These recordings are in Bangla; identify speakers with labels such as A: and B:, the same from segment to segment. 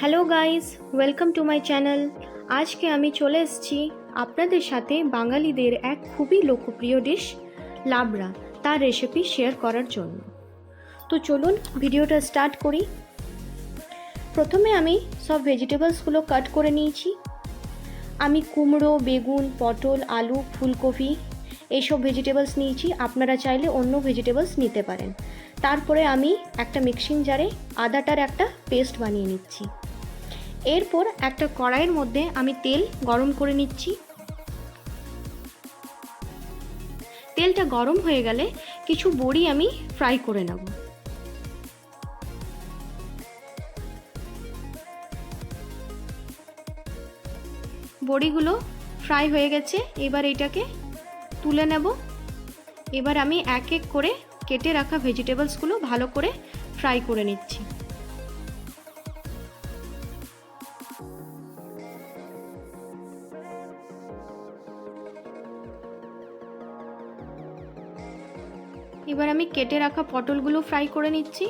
A: Hello guys welcome to my channel আজকে আমি চলে এসেছি আপনাদের সাথে বাঙালিদের এক খুবই লোকপ্রিয় ডিশ লাবড়া। তার রেসিপি শেয়ার করার জন্য। তো চলুন ভিডিওটা স্টার্ট করি। প্রথমে আমি সব ভেজিটেবলসগুলো কাট করে নিয়েছি। আমি কুমড়ো, বেগুন, পটল, আলু, ফুলকপি এইসব ভেজিটেবলস নিয়েছি। আপনারা চাইলে অন্য ভেজিটেবলস নিতে পারেন। তারপরে আমি একটা মিক্সিং জারে আদাটার একটা পেস্ট বানিয়ে নিচ্ছি। এরপর একটা কড়াইয়ের মধ্যে আমি তেল গরম করে নিচ্ছি। তেলটা গরম হয়ে গেলে কিছু বড়ি আমি ফ্রাই করে নেব। বড়িগুলো ফ্রাই হয়ে গেছে, এবার এটাকে তুলে নেব। এবার আমি এক এক করে কেটে রাখা ভেজিটেবলসগুলো ভালো করে ফ্রাই করে নিচ্ছি। এবার আমি কেটে রাখা পটলগুলো ফ্রাই করে নিচ্ছি।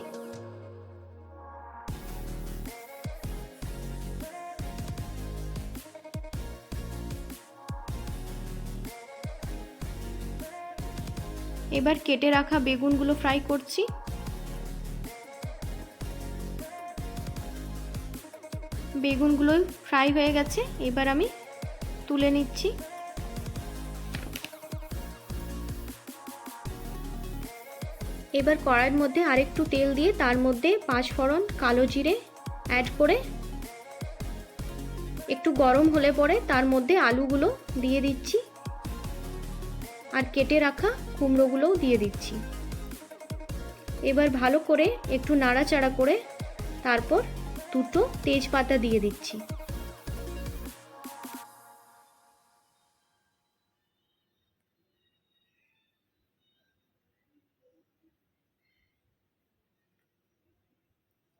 A: এবার কেটে রাখা বেগুনগুলো ফ্রাই করছি। বেগুনগুলো ফ্রাই হয়ে গেছে, এবার আমি তুলে নিচ্ছি। এবার কড়াইয়ের মধ্যে আরেকটু তেল দিয়ে তার মধ্যে পাঁচ ফোড়ন কালো জিরে অ্যাড করে একটু গরম হলে পরে তার মধ্যে আলুগুলো দিয়ে দিচ্ছি। আর কেটে রাখা কুমড়োগুলোও দিয়ে দিচ্ছি। এবার ভালো করে একটু নাড়াচাড়া করে তারপর দুটো তেজপাতা দিয়ে দিচ্ছি।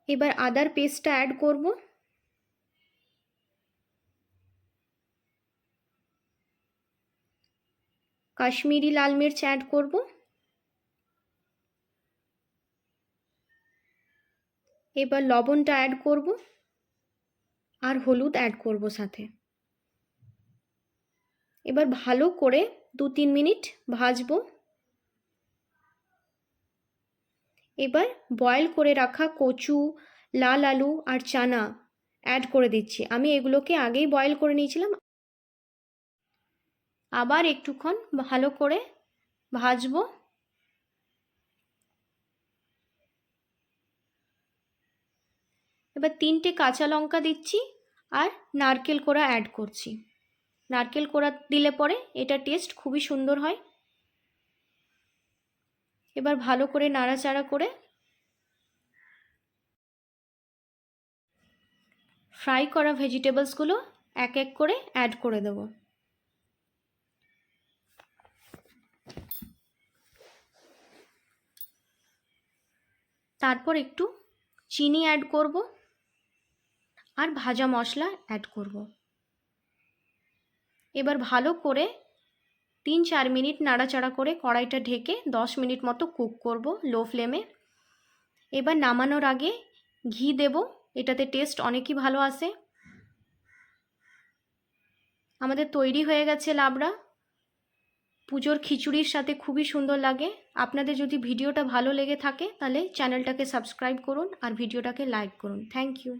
A: এবার আদার পেস্টটা অ্যাড করব। কাশ্মীরি লাল মির্চ অ্যাড করব। এবার লবণটা অ্যাড করব। আর হলুদ অ্যাড করব সাথে। এবার ভালো করে দু তিন মিনিট ভাজবো। এবার বয়েল করে রাখা কচু, লাল আলু আর চানা অ্যাড করে দিচ্ছি। আমি এগুলোকে আগেই বয়েল করে নিয়েছিলাম। আবার একটুক্ষণ ভালো করে ভাজবো। এবার তিনটে কাঁচা লঙ্কা দিচ্ছি আর নারকেল কোড়া অ্যাড করছি। নারকেল কোড়া দিলে পরে এটা টেস্ট খুবই সুন্দর হয়। এবার ভালো করে নাড়াচাড়া করে ফ্রাই করা ভেজিটেবলসগুলো এক এক করে অ্যাড করে দেবো। তারপর একটু চিনি অ্যাড করব আর ভাজা মশলা অ্যাড করব। এবার ভালো করে তিন চার মিনিট নাড়াচাড়া করে কড়াইটা ঢেকে দশ মিনিট মতো কুক করব লো ফ্লেমে। এবার নামানোর আগে ঘি দেব, এটাতে টেস্ট অনেকই ভালো আসে। আমাদের তৈরি হয়ে গেছে লাবড়া। পুজোর খিচুড়ির সাথে খুবই সুন্দর লাগে। আপনাদের যদি ভিডিওটা ভালো লেগে থাকে তাহলে চ্যানেলটাকে সাবস্ক্রাইব করুন আর ভিডিওটাকে লাইক করুন। Thank you.